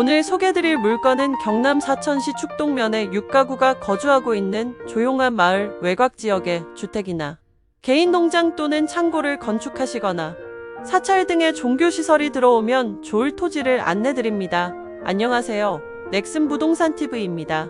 오늘 소개드릴 물건은 경남 사천시 축동면에 6가구가 거주하고 있는 조용한 마을 외곽 지역의 주택이나 개인 농장 또는 창고를 건축하시거나 사찰 등의 종교시설이 들어오면 좋을 토지를 안내드립니다. 안녕하세요. 넥슨 부동산 TV입니다.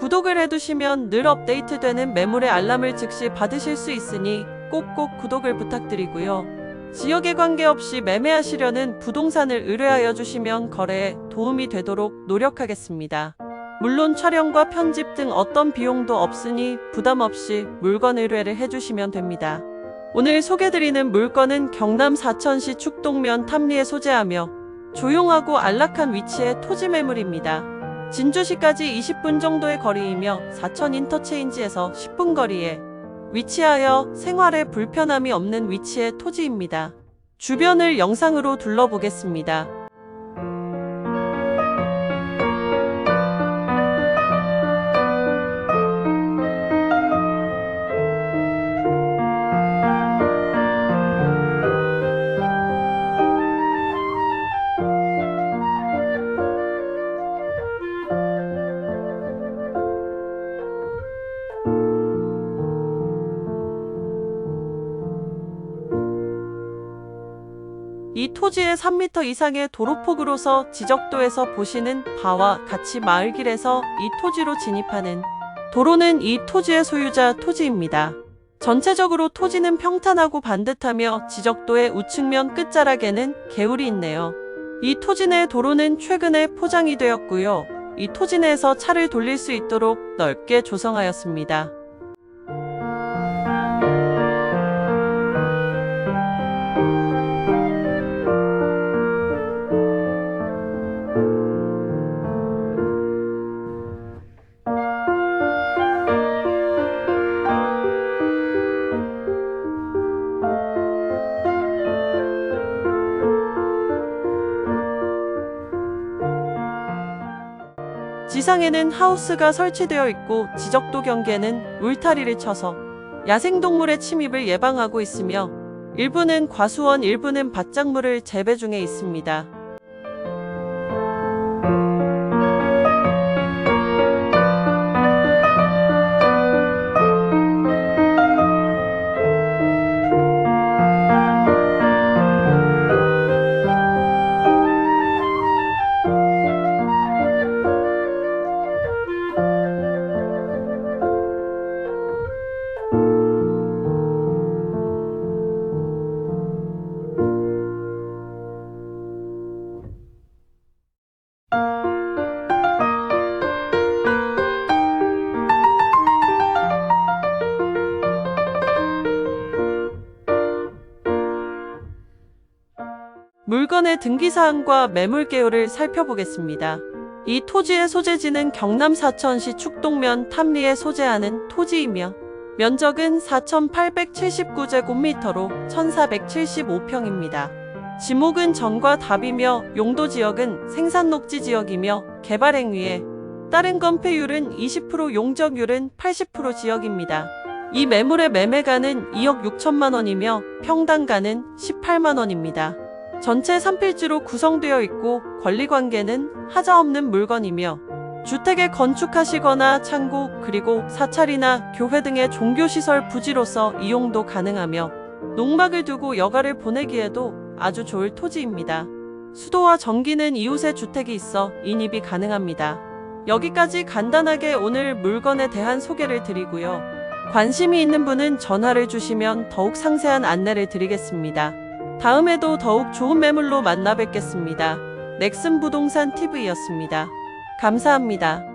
구독을 해두시면 늘 업데이트되는 매물의 알람을 즉시 받으실 수 있으니 꼭꼭 구독을 부탁드리고요. 지역에 관계없이 매매하시려는 부동산을 의뢰하여 주시면 거래에 도움이 되도록 노력하겠습니다. 물론 촬영과 편집 등 어떤 비용도 없으니 부담 없이 물건 의뢰를 해주시면 됩니다. 오늘 소개드리는 물건은 경남 사천시 축동면 탐리에 소재하며 조용하고 안락한 위치의 토지 매물입니다. 진주시까지 20분 정도의 거리이며 사천 인터체인지에서 10분 거리에 위치하여 생활에 불편함이 없는 위치의 토지입니다. 주변을 영상으로 둘러보겠습니다. 이 토지의 3m 이상의 도로폭으로서 지적도에서 보시는 바와 같이 마을길에서 이 토지로 진입하는 도로는 이 토지의 소유자 토지입니다. 전체적으로 토지는 평탄하고 반듯하며 지적도의 우측면 끝자락에는 개울이 있네요. 이 토지 내 도로는 최근에 포장이 되었고요. 이 토지 내에서 차를 돌릴 수 있도록 넓게 조성하였습니다. 지상에는 하우스가 설치되어 있고 지적도 경계는 울타리를 쳐서 야생동물의 침입을 예방하고 있으며 일부는 과수원 일부는 밭작물을 재배 중에 있습니다. 물건의 등기사항과 매물개요를 살펴보겠습니다. 이 토지의 소재지는 경남 사천시 축동면 탐리에 소재하는 토지이며 면적은 4,879제곱미터로 1,475평입니다. 지목은 전과 답이며 용도 지역은 생산 녹지 지역이며 개발 행위에 따른 건폐율은 20% 용적률은 80% 지역입니다. 이 매물의 매매가는 2억 6천만 원이며 평당가는 18만 원입니다. 전체 3필지로 구성되어 있고 권리관계는 하자 없는 물건이며 주택에 건축하시거나 창고 그리고 사찰이나 교회 등의 종교시설 부지로서 이용도 가능하며 농막을 두고 여가를 보내기에도 아주 좋을 토지입니다. 수도와 전기는 이웃의 주택이 있어 인입이 가능합니다. 여기까지 간단하게 오늘 물건에 대한 소개를 드리고요. 관심이 있는 분은 전화를 주시면 더욱 상세한 안내를 드리겠습니다. 다음에도 더욱 좋은 매물로 만나 뵙겠습니다. 넥슨 부동산 TV였습니다. 감사합니다.